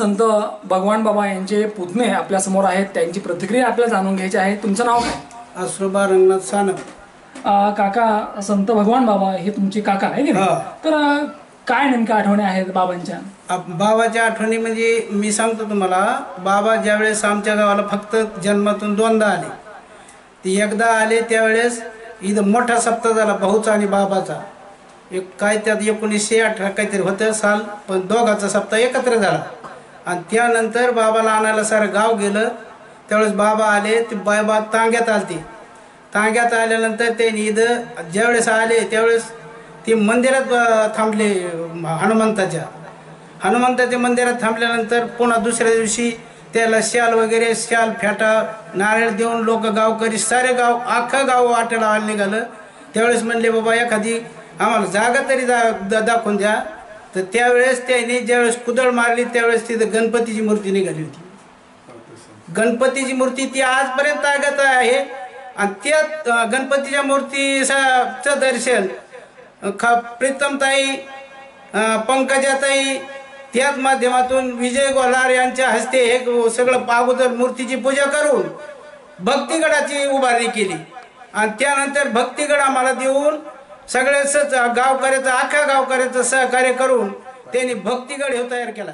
संत भगवान बाबा यांचे पुतणे आपल्यासमोर आहेत त्यांची प्रतिक्रिया आपल्याला जाणून घ्यायची आहे. तुमचं नाव काय? आश्रोबा रंगनाथ सानप. काका संत भगवान बाबा हे तुमचे काका आहे की नाही. तर काय नेमक्या आठवणी आहेत बाबांच्या? बाबाच्या आठवणी म्हणजे मी सांगतो तुम्हाला बाबा ज्यावेळेस आमच्या गावाला फक्त जन्मातून दोनदा आले. ते एकदा आले त्यावेळेस इथं मोठा सप्ताह झाला भाऊचा आणि बाबाचा. एक काय त्यात एकोणीसशे अठरा काहीतरी होतं साल पण दोघाचा सप्ताह एकत्र झाला. आणि त्यानंतर बाबाला आणायला सारं गाव गेलं. त्यावेळेस बाबा आले ते बाबा तांग्यात आलते. तांग्यात आल्यानंतर ते इथं ज्यावेळेस आले त्यावेळेस ते मंदिरात थांबले हनुमंताच्या. हनुमंताच्या मंदिरात थांबल्यानंतर पुन्हा दुसऱ्या दिवशी त्याला शाल वगैरे शाल फेटा नारळ देऊन लोक गावकरी सारे गाव अख्खं गाव वाटेला आलं निघालं. त्यावेळेस म्हणले बाबा एखादी आम्हाला जागा तरी दा दा- दाखवून द्या. तर त्यावेळेस त्यांनी ज्यावेळेस कुदळ मारली त्यावेळेस तिथं गणपतीची मूर्ती निघाली होती. गणपतीची मूर्ती ती आजपर्यंत आगत आहे. आणि त्या गणपतीच्या मूर्तीचं दर्शन ख प्रीतमताई पंकजाताई त्याच माध्यमातून विजय गोलार यांच्या हस्ते हे सगळं अगोदर मूर्तीची पूजा करून भक्तिगडाची उभारणी केली. आणि त्यानंतर भक्तिगड आम्हाला देऊन सगळ्याच गावकऱ्याचं अख्ख्या गावकऱ्याचं सहकार्य करून त्यांनी भक्तिगड हे तयार केला